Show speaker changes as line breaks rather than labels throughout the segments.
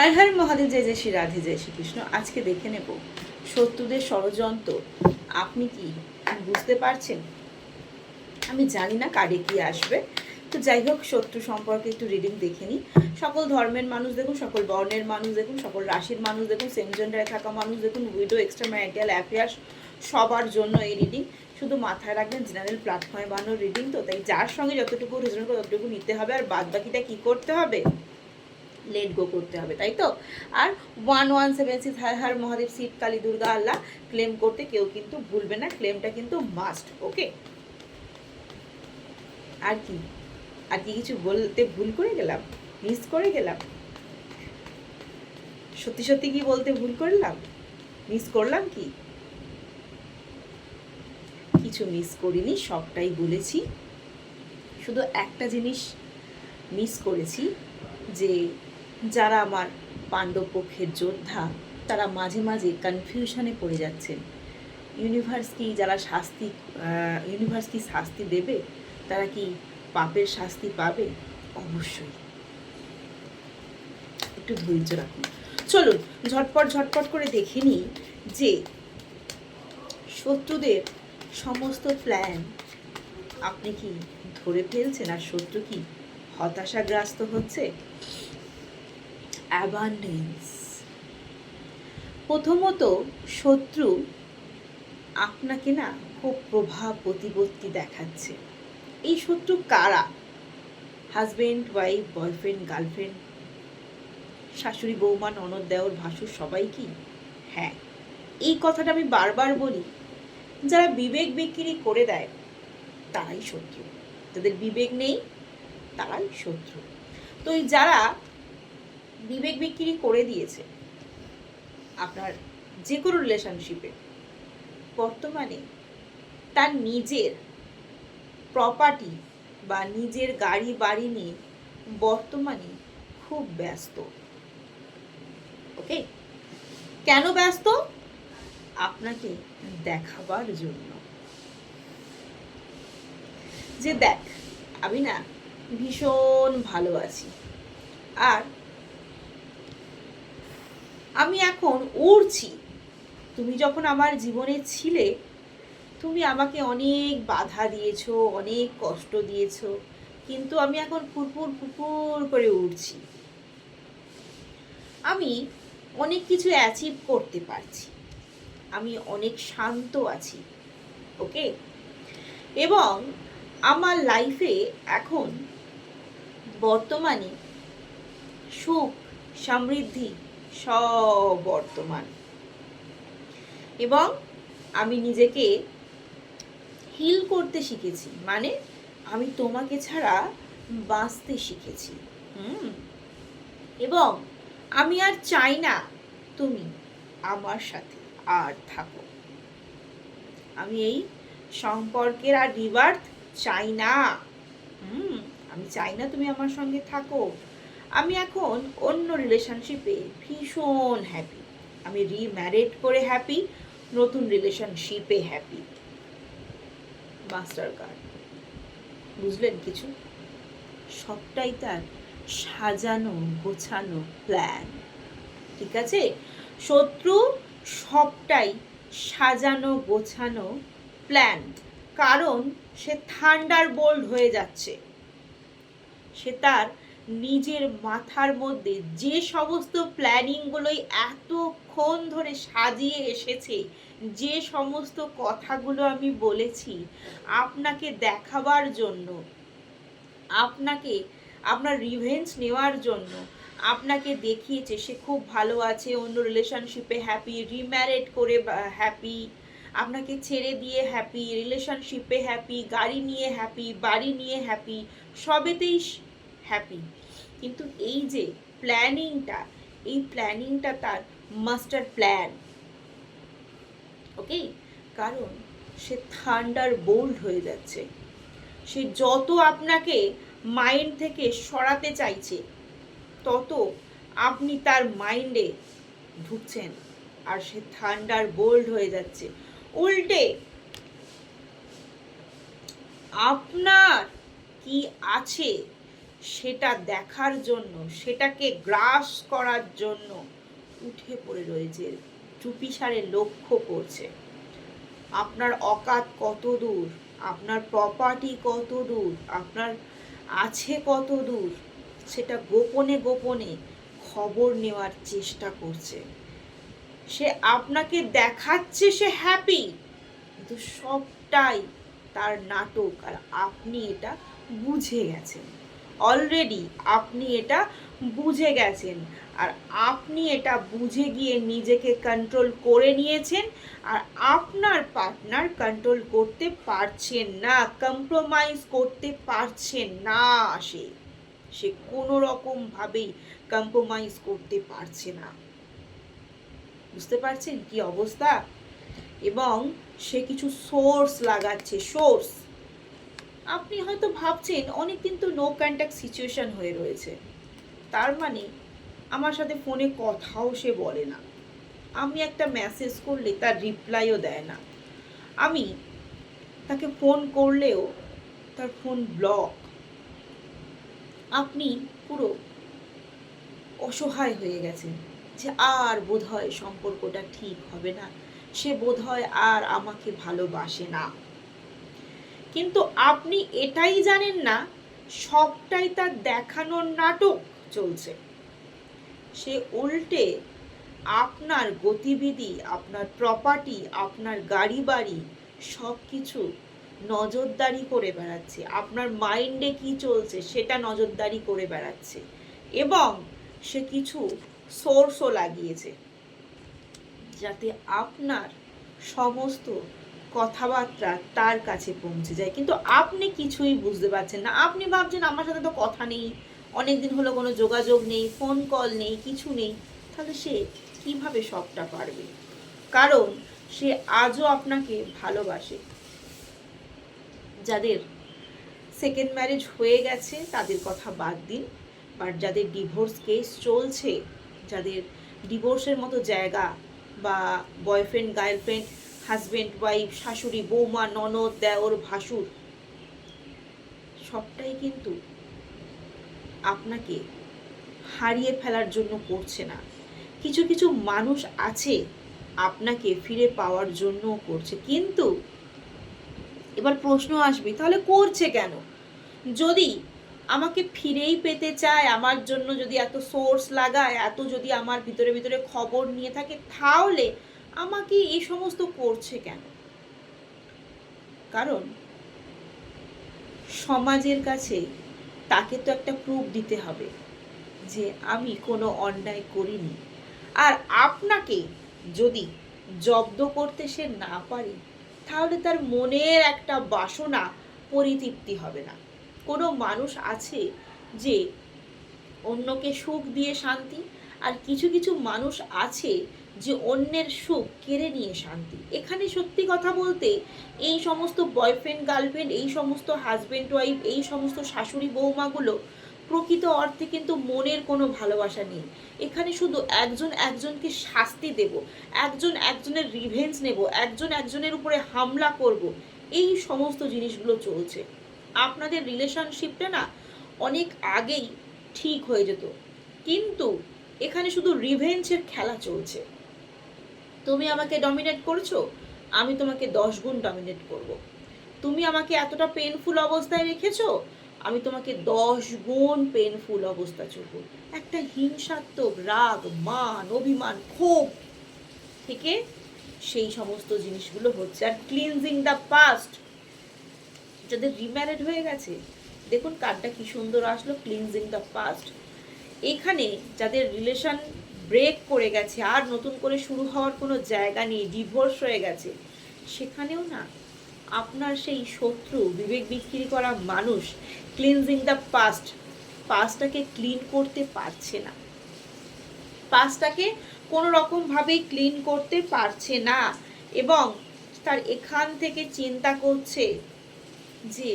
হায় হায় মহাদেব জয় জয় শ্রী রাধে, জয় শ্রীকৃষ্ণ। আজকে দেখে নেব শত্রুদের ষড়যন্ত্র। আপনি কি বুঝতে পারছেন? আমি জানি না কারে কি আসবে। তো যাই হোক, শত্রু সম্পর্কে একটু রিডিং দেখে নিই। সকল ধর্মের মানুষ দেখুন, সকল বর্ণের মানুষ দেখুন, সকল রাশির মানুষ দেখুন সেম জেন্ডারে থাকা মানুষ দেখুন উইডো এক্সট্রা ম্যারিটাল অ্যাফেয়ার্স সবার জন্য এই রিডিং শুধু মাথায় রাখবেন জেনারেল প্ল্যাটফর্মে বানানো রিডিং তো তাই যার সঙ্গে যতটুকু রিজন ততটুকু নিতে হবে। আর বাদ বাকিটা কী করতে হবে? লেট গো করতে হবে, তাই তো? আর one one seven six Har Har Mahadev, Shiv, Kali, Durga, Allah claim করতে কেউ কিন্তু ভুলবে না ক্লেমটা কিন্তু মাস্ট ওকে আর কি? আর কি কিছু বলতে ভুল করে গেলাম? মিস করে গেলাম? সত্যি সত্যি কি বলতে ভুল করলাম? মিস করলাম কি? কিছু মিস করিনি, সবটাই বলেছি। শুধু একটা জিনিস মিস করেছি, যে যারা আমার পাণ্ডব পক্ষের যোদ্ধা, তারা মাঝে মাঝে কনফিউশনে পড়ে যাচ্ছেন। ইউনিভার্স কি যারা শাস্তি ইউনিভার্স কি শাস্তি দেবে, তারা কি পাপের শাস্তি পাবে? অবশ্যই। একটু ধৈর্য রাখুন। চলুন, ঝটপট ঝটপট করে দেখে নিই যে শত্রুদের সমস্ত প্ল্যান আপনি কি ধরে ফেলছেন? আর শত্রু কি হতাশাগ্রস্ত হচ্ছে? অ্যাবান্ডেন্স প্রথমত, শত্রু আপনাকে না খুব প্রভাব প্রতিপত্তি দেখাচ্ছে। এই শত্রু কারা? হাজবেন্ড ওয়াইফ বয়ফ্রেন্ড গার্লফ্রেন্ড শাশুড়ি, বৌমা, ননদ, দেওর, ভাসুর, সবাই কি? হ্যাঁ। এই কথাটা আমি বারবার বলি। যারা বিবেক বিক্রি করে দেয়, তারাই শত্রু। যাদের বিবেক নেই, তারাই শত্রু। তো এই যারা বিবেক বিক্রি করে দিয়েছে আপনার যে কোনো রিলেশনশিপে বর্তমানে তার নিজের প্রপার্টি বা নিজের গাড়ি বাড়ি নিয়ে বর্তমানে খুব ব্যস্ত। ওকে কেন ব্যস্ত? আপনাকে দেখাবার জন্য। যে দেখ, আমি না ভীষণ ভালো আছি। আর আমি এখন উড়ছি। তুমি যখন আমার জীবনে ছিলে, তুমি আমাকে অনেক বাধা দিয়েছ, অনেক কষ্ট দিয়েছ, কিন্তু আমি এখন ফুরফুর ফুরফুর করে উঠছি আমি অনেক কিছু অ্যাচিভ করতে পারছি। আমি অনেক শান্ত আছি ওকে এবং আমার লাইফে এখন বর্তমানে সুখ, সমৃদ্ধি সব বর্তমান এবং আমি নিজেকে হিল করতে শিখেছি। মানে আমি তোমাকে ছাড়া বাঁচতে শিখেছি। হুম? এবং আমি আর চাই না তুমি আমার সাথে আর থাকো। আমি এই সম্পর্কের আর রিবার্থ চাই না। হুম? আমি চাই না তুমি আমার সঙ্গে থাকো। আমি এখন অন্য রিলেশনশিপে ভীষণ হ্যাপি আমি রিম্যারিড করে হ্যাপি নতুন রিলেশনশিপে হ্যাপি মাস্টার কার্ড বুঝলেন কিছু? সবটাই তার সাজানো, গোছানো প্ল্যান ঠিক আছে? শত্রু সবটাই সাজানো, গোছানো প্ল্যান কারণ সে থান্ডার বোল্ড হয়ে যাচ্ছে। সে তার নিজের মাথার মধ্যে যে সমস্ত প্ল্যানিংগুলোই এতক্ষণ ধরে সাজিয়ে এসেছে, যে সমস্ত কথাগুলো আমি বলেছি আপনাকে দেখাবার জন্য, আপনাকে, আপনার রিভেঞ্জ নেওয়ার জন্য আপনাকে দেখিয়েছে, সে খুব ভালো আছে, অন্য রিলেশনশিপে হ্যাপি রিম্যারেড করে হ্যাপি আপনাকে ছেড়ে দিয়ে হ্যাপি রিলেশনশিপে হ্যাপি গাড়ি নিয়ে হ্যাপি বাড়ি নিয়ে হ্যাপি সবেতেই হ্যাপি কিন্তু এই যে প্ল্যানিংটা এই প্ল্যানিংটা তার মাস্টার প্ল্যান ওকে কারণ সে থান্ডার বোল্ড হয়ে যাচ্ছে। সে যত আপনাকে মাইন্ড থেকে সরাতে চাইছে, তত আপনি তার মাইন্ডে ঢুকছেন আর সে থান্ডার বোল্ড হয়ে যাচ্ছে। উল্টে, আপনার কি আছে সেটা দেখার জন্য, সেটাকে গ্রাস করার জন্য উঠে পড়ে রয়েছে চুপিসারে লক্ষ্য করছে। আপনার অকাত কত দূর? আপনার প্রপার্টি কত দূর? আপনার আছে কত দূর? সেটা গোপনে গোপনে খবর নেওয়ার চেষ্টা করছে। সে আপনাকে দেখাচ্ছে, সে হ্যাপি কিন্তু সবটাই তার নাটক, আর আপনি এটা বুঝে গেছেন। অলরেডি আপনি এটা বুঝে গেছেন। আর আপনি এটা বুঝে গিয়ে নিজেকে কন্ট্রোল করে নিয়েছেন আর আপনার পার্টনার কন্ট্রোল করতে পারছেন না কম্প্রোমাইজ করতে পারছেন না সে। সে কোনো রকমভাবেই কম্প্রোমাইজ করতে পারছে না। বুঝতে পারছেন কি অবস্থা? এবং সে কিছু সোর্স লাগাচ্ছে সোর্স আপনি হয়তো ভাবছেন অনেক কিন্তু নো কন্ট্যাক্ট সিচুয়েশন হয়ে রয়েছে। তার মানে আমার সাথে ফোনে কথাও সে বলে না। আমি একটা মেসেজ করলে তার রিপ্লাইও দেয় না। আমি তাকে ফোন করলেও তার ফোন ব্লক আপনি পুরো অসহায় হয়ে গেছেন যে আর বোধহয় সম্পর্কটা ঠিক হবে না। সে বোধহয় আর আমাকে ভালোবাসে না। কিন্তু আপনি এটাই জানেন না, সবটাই তার দেখানোর নাটক চলছে। সে উল্টে আপনার গতিবিধি, আপনার প্রপার্টি আপনার গাড়ি বাড়ি সব কিছু নজরদারি করে বেড়াচ্ছে। আপনার মাইন্ডে কি চলছে সেটা নজরদারি করে বেড়াচ্ছে। এবং সে কিছু সোর্সও লাগিয়েছে। যাতে আপনার সমস্ত কথাবার্তা তার কাছে পৌঁছে যায়। কিন্তু আপনি কিছুই বুঝতে পারছেন না। আপনি ভাবছেন, আমার সাথে তো কথা নেই অনেক দিন হলো কোনো যোগাযোগ নেই ফোন কল নেই, কিছু নেই। তাহলে সে কীভাবে সবটা পারবে? কারণ সে আজও আপনাকে ভালোবাসে। যাদের সেকেন্ড ম্যারেজ হয়ে গেছে, তাদের কথা বাদ দিন। বাট যাদের ডিভোর্স কেস চলছে, যাদের ডিভোর্সের মতো জায়গা বা বয়ফ্রেন্ড গার্লফ্রেন্ড হাজব্যান্ড ওয়াইফ শাশুড়ি, বৌমা, ননদ, দেওর, ভাসুর, সবটাই কিন্তু আপনাকে হারিয়ে ফেলার জন্য করছে না। কিছু কিছু মানুষ আছে আপনাকে ফিরে পাওয়ার জন্য করছে। কিন্তু এবার প্রশ্ন আসবে, তাহলে করছে কেন? যদি আমাকে ফিরেই পেতে চায়, আমার জন্য যদি এত সোর্স লাগায়, এত যদি আমার ভিতরে ভিতরে খবর নিয়ে থাকে, তাহলে আমাকে এই সমস্ত করছে কেন? কারণ সমাজের কাছে তাকে তো একটা প্রুফ দিতে হবে যে আমি কোনো অন্যায় করিনি। আর আপনাকে যদি জব্দ করতে সে না পারে, তাহলে তার মনের একটা বাসনা পরিতৃপ্তি হবে না। কোনো মানুষ আছে যে অন্যকে সুখ দিয়ে শান্তি আর কিছু কিছু মানুষ আছে যে অন্যের সুখ কেড়ে নিয়ে শান্তি। এখানে সত্যি কথা বলতে এই সমস্ত বয়ফ্রেন্ড গার্লফ্রেন্ড এই সমস্ত হাজব্যান্ড ওয়াইফ এই সমস্ত শাশুড়ি, বৌমাগুলো প্রকৃত অর্থে কিন্তু মনের কোনো ভালোবাসা নেই। এখানে শুধু একজন একজনকে শাস্তি দেব, একজন একজনের রিভেঞ্জ নেব, একজন একজনের উপরে হামলা করব, এই সমস্ত জিনিসগুলো চলছে। আপনাদের রিলেশনশিপটা না অনেক আগেই ঠিক হয়ে যেত। কিন্তু এখানে শুধু রিভেঞ্জের খেলা চলছে। তুমি আমাকে ডমিনেট করছ, আমি তোমাকে দশ গুণ ডমিনেট করব। তুমি আমাকে এতটা পেনফুল অবস্থায় রেখেছো, আমি তোমাকে দশ গুণ পেনফুল অবস্থা চলব। একটা হিংসাত্মক রাগ, মান, অভিমান, ক্ষোভ থেকে সেই সমস্ত জিনিসগুলো হচ্ছে। আর ক্লিনজিং দ্য পাস্ট যাদের রিম্যারিড হয়ে গেছে, দেখুন কার্ডটা কি সুন্দর আসলো ক্লিনজিং দ্য পাস্ট এখানে যাদের রিলেশন ব্রেক করে গেছে আর নতুন করে শুরু হওয়ার কোনো জায়গা নেই ডিভোর্স হয়ে গেছে, সেখানেও না আপনার সেই শত্রু, বিবেক বিক্রি করা মানুষ ক্লিনজিং দ্য পাস্ট পাস্টটাকে ক্লিন করতে পারছে না। পাস্টটাকে কোনো রকমভাবেই ক্লিন করতে পারছে না এবং তার এখান থেকে চিন্তা করছে যে,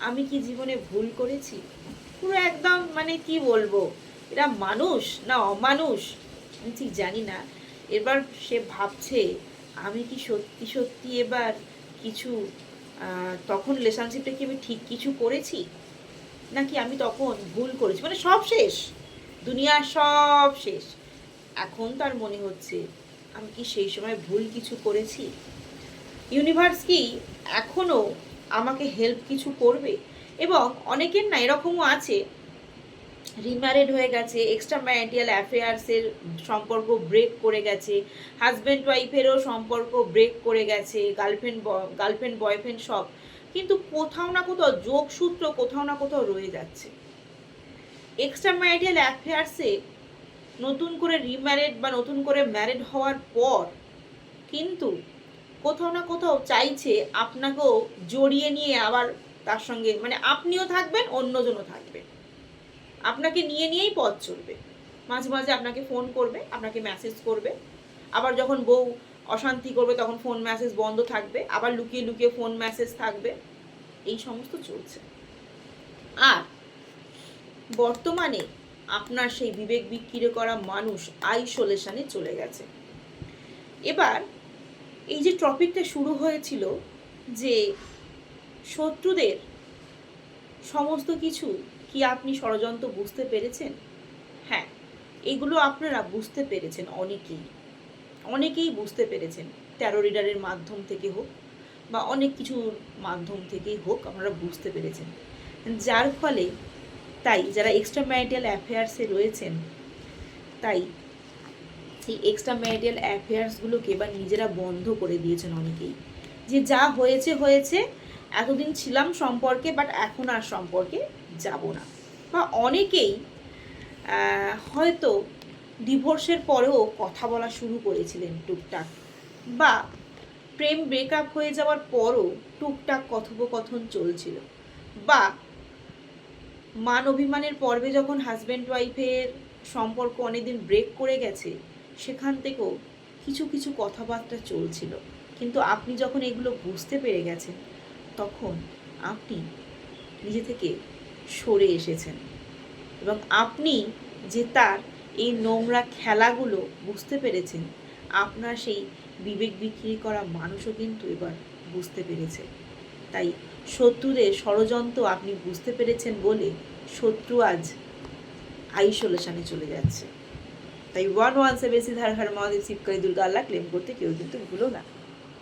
আমি কি জীবনে ভুল করেছি? পুরো একদম মানে কি বলব? এরা মানুষ না অমানুষ? আমি ঠিক জানি না। এবার সে ভাবছে, আমি কি সত্যি সত্যি এবার কিছু তখন রিলেশনশিপটা কি আমি ঠিক কিছু করেছি? নাকি আমি তখন ভুল করেছি? মানে সব শেষ। দুনিয়ার সব শেষ। এখন তার মনে হচ্ছে, আমি কি সেই সময় ভুল কিছু করেছি? ইউনিভার্স কি এখনও আমাকে হেল্প কিছু করবে? এবং অনেকের না এরকমও আছে রিম্যারিড হয়ে গেছে এক্সট্রা ম্যারিটাল অ্যাফেয়ার্সের সম্পর্ক ব্রেক করে গেছে হাজব্যান্ড ওয়াইফেরও সম্পর্ক ব্রেক করে গেছে গার্লফ্রেন্ড গার্লফ্রেন্ড বয়ফ্রেন্ড সব। কিন্তু কোথাও না কোথাও যোগসূত্র কোথাও না কোথাও রয়ে যাচ্ছে। এক্সট্রা ম্যারিটাল অ্যাফেয়ার্সে নতুন করে রিম্যারিড বা নতুন করে ম্যারিড হওয়ার পর কিন্তু কোথাও না কোথাও চাইছে আপনাকেও জড়িয়ে নিয়ে আবার তার সঙ্গে মানে আপনিও থাকবেন, অন্যজনও থাকবে আপনাকে নিয়ে নিয়েই পথ চলবে। মাঝে মাঝে আপনাকে ফোন করবে, আপনাকে মেসেজ করবে। আবার যখন বউ অশান্তি করবে, তখন ফোন মেসেজ বন্ধ থাকবে। আবার লুকিয়ে লুকিয়ে ফোন মেসেজ থাকবে। এই সমস্ত চলছে। আর বর্তমানে আপনার সেই বিবেক বিক্রি করা মানুষ আইসোলেশনে চলে গেছে। এবার এই যে টপিকটা শুরু হয়েছিল যে শত্রুদের সমস্ত কিছু কি আপনি ষড়যন্ত্র বুঝতে পেরেছেন? হ্যাঁ এগুলো আপনারা বুঝতে পেরেছেন অনেকেই। অনেকেই বুঝতে পেরেছেন ট্যারো রিডারের মাধ্যম থেকে হোক বা অনেক কিছুর মাধ্যম থেকেই হোক আপনারা বুঝতে পেরেছেন। যার ফলে তাই যারা এক্সট্রা ম্যারিটাল অ্যাফেয়ার্সে রয়েছেন, তাই সেই এক্সট্রা ম্যারিটাল অ্যাফেয়ার্সগুলোকে বা নিজেরা বন্ধ করে দিয়েছেন অনেকেই। যে যা হয়েছে হয়েছে, এতদিন ছিলাম সম্পর্কে বাট এখন আর সম্পর্কে যাব না। বা অনেকেই হয়তো ডিভোর্সের পরেও কথা বলা শুরু করেছিলেন টুকটাক বা প্রেম ব্রেকআপ হয়ে যাওয়ার পরও টুকটাক কথোপকথন চলছিল বা মান অভিমানের পর্বে যখন হাজব্যান্ড ওয়াইফের সম্পর্ক অনেকদিন ব্রেক করে গেছে, সেখান থেকেও কিছু কিছু কথাবার্তা চলছিল। কিন্তু আপনি যখন এগুলো বুঝতে পেরে গেছেন, তখন আপনি নিজে থেকে সরে এসেছেন। এবং আপনি যে তার এই নোংরা খেলাগুলো বুঝতে পেরেছেন, আপনার সেই বিবেক বিক্রি করা মানুষও কিন্তু এবার বুঝতে পেরেছে। তাই শত্রুদের ষড়যন্ত্র আপনি বুঝতে পেরেছেন বলে শত্রু আজ আইসোলেশনে চলে যাচ্ছে। তাই ওয়ান ওয়ান্সে বেশি ধার হার মহাদেব শিবকারী দুর্গা আল্লাহ ক্লেম করতে কেউ কিন্তু ভুলো না।